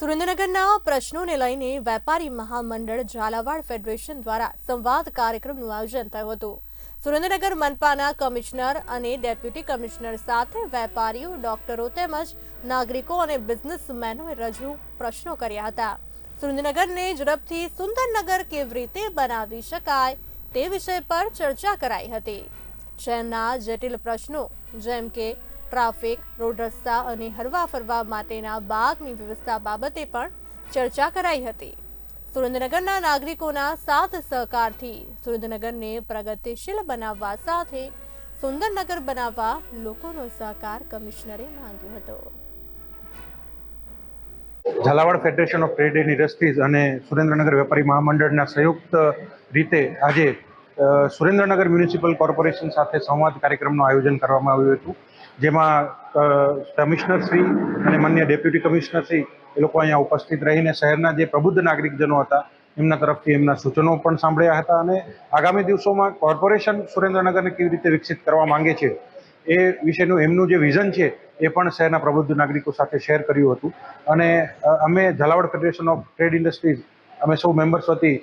સુરેન્દ્રનગરના પ્રશ્નોને લઈને વેપારી મહામંડળ ઝાલાવાડ ફેડરેશન દ્વારા સંવાદ કાર્યક્રમનું આયોજન થયું હતું. સુરેન્દ્રનગર મનપાના કમિશનર અને ડેપ્યુટી કમિશનર સાથે વેપારીઓ, ડોક્ટરો તેમજ નાગરિકો અને બિઝનેસમેનોએ રજૂ પ્રશ્નો કર્યા હતા. સુરેન્દ્રનગરને ઝડપથી સુંદરનગર કેવી રીતે બનાવી શકાય તે વિષય પર ચર્ચા કરાઈ હતી. શહેરના જટિલ પ્રશ્નો જેમ કે ટ્રાફિક, રોડ રસ્તા અને હરવા ફરવા માટેના બાગની વ્યવસ્થા બાબતે પણ ચર્ચા કરાઈ હતી. સુરેન્દ્રનગરના નાગરિકોના સાથ સહકારથી સુરેન્દ્રનગરને પ્રગતિશીલ બનાવવા સાથે સુંદર નગર બનાવવા લોકોનો સહકાર કમિશનરે માંગ્યો હતો. Jhalawad federation of trade and industries અને સુરેન્દ્રનગર વેપારી મહામંડળના સંયુક્ત રીતે આજે સુરેન્દ્રનગર મ્યુનિસિપલ કોર્પોરેશન સાથે સંવાદ કાર્યક્રમનું આયોજન કરવામાં આવ્યું હતું, જેમાં કમિશનર શ્રી અને માન્ય ડેપ્યુટી કમિશનર શ્રી એ લોકો અહીંયા ઉપસ્થિત રહીને શહેરના જે પ્રબુદ્ધ નાગરિકજનો હતા, એમના તરફથી એમના સૂચનો પણ સાંભળ્યા હતા અને આગામી દિવસોમાં કોર્પોરેશન સુરેન્દ્રનગરને કેવી રીતે વિકસિત કરવા માંગે છે, એ વિશેનું એમનું જે વિઝન છે, એ પણ શહેરના પ્રબુદ્ધ નાગરિકો સાથે શેર કર્યું હતું. અને અમે Jhalawad federation of trade industries અમે સૌ મેમ્બર્સ વતી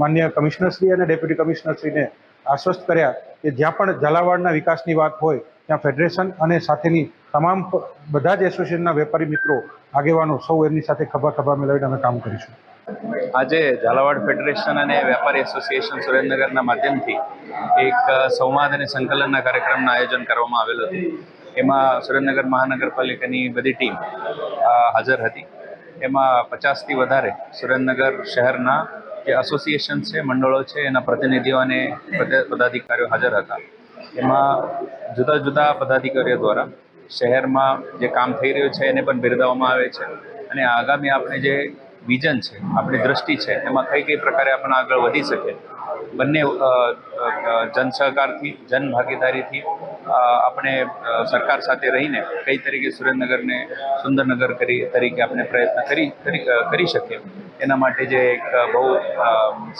માન્ય કમિશનરશ્રી અને ડેપ્યુટી કમિશનરશ્રીને આશ્વસ્ત કર્યા કે જ્યાં પણ ઝાલાવાડના વિકાસની વાત હોય, ત્યાં ફેડરેશન અને સાથેની તમામ બધા જ એસોસિએશનના વેપારી મિત્રો, આગેવાનો સૌ એમની સાથે ખભા ખભા મિલાવીને અમે કામ કરીશું. આજે ઝાલાવાડ ફેડરેશન અને વેપારી એસોસિએશન સુરેન્દ્રનગરના માધ્યમથી એક સંવાદ અને સંકલનના કાર્યક્રમનું આયોજન કરવામાં આવેલું હતું. એમાં સુરેન્દ્રનગર મહાનગરપાલિકાની બધી ટીમ હાજર હતી. એમાં પચાસથી વધારે સુરેન્દ્રનગર શહેરના જે એસોસિએશન છે, મંડળો છે, એના પ્રતિનિધિઓ અને પદાધિકારીઓ હાજર હતા. એમાં જુદા જુદા પદાધિકારીઓ દ્વારા શહેરમાં જે કામ થઈ રહ્યું છે, એને પણ બિરદાવવામાં આવે છે. અને આગામી આપણે જે વિઝન છે, આપણી દ્રષ્ટિ છે, એમાં કઈ કઈ પ્રકારે આપણે આગળ વધી શકે બંને જન સહકારથી, જન ભાગીદારીથી આપણે સરકાર સાથે રહીને કઈ તરીકે સુરેન્દ્રનગરને સુંદરનગર કરી, તરીકે આપણે પ્રયત્ન કરી કરી શકીએ? એના માટે જે એક બહુ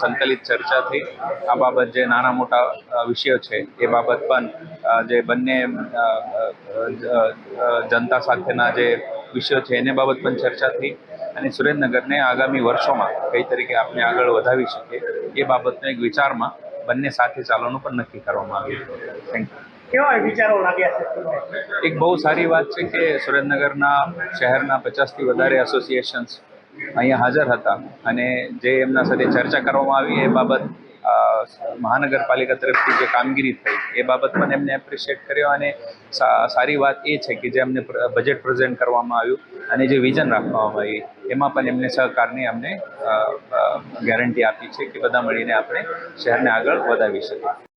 સંકલિત ચર્ચા થઈ આ બાબત જે નાના મોટા વિષયો છે, એ બાબત પણ જે બંને જનતા સાથેના જે વિષયો છે, એને બાબત પણ ચર્ચા થઈ અને સુરેન્દ્રનગરને આગામી વર્ષોમાં કઈ તરીકે આપણે આગળ વધાવી શકીએ એ બાબતનો એક વિચારમાં બંને સાથે ચાલવાનું પણ નક્કી કરવામાં આવ્યું થેન્ક યુ કેવા વિચારો લાગ્યા છે એક બહુ સારી વાત છે કે સુરેન્દ્રનગરના શહેરના પચાસથી વધારે એસોસિએશન્સ અહીંયા હાજર હતા અને જે એમના સાથે ચર્ચા કરવામાં આવી એ બાબત મહાનગરપાલિકા તરફથી જે કામગીરી થઈ એ બાબત પણ એમને એપ્રિશિએટ કર્યો અને સારી વાત એ છે કે જે અમને બજેટ પ્રેઝન્ટ કરવામાં આવ્યું અને જે વિઝન રાખવામાં આવી, એમાં પણ એમને સહકારની અમને ગેરંટી આપી છે કે બધા મળીને આપણે શહેરને આગળ વધાવી શકીએ.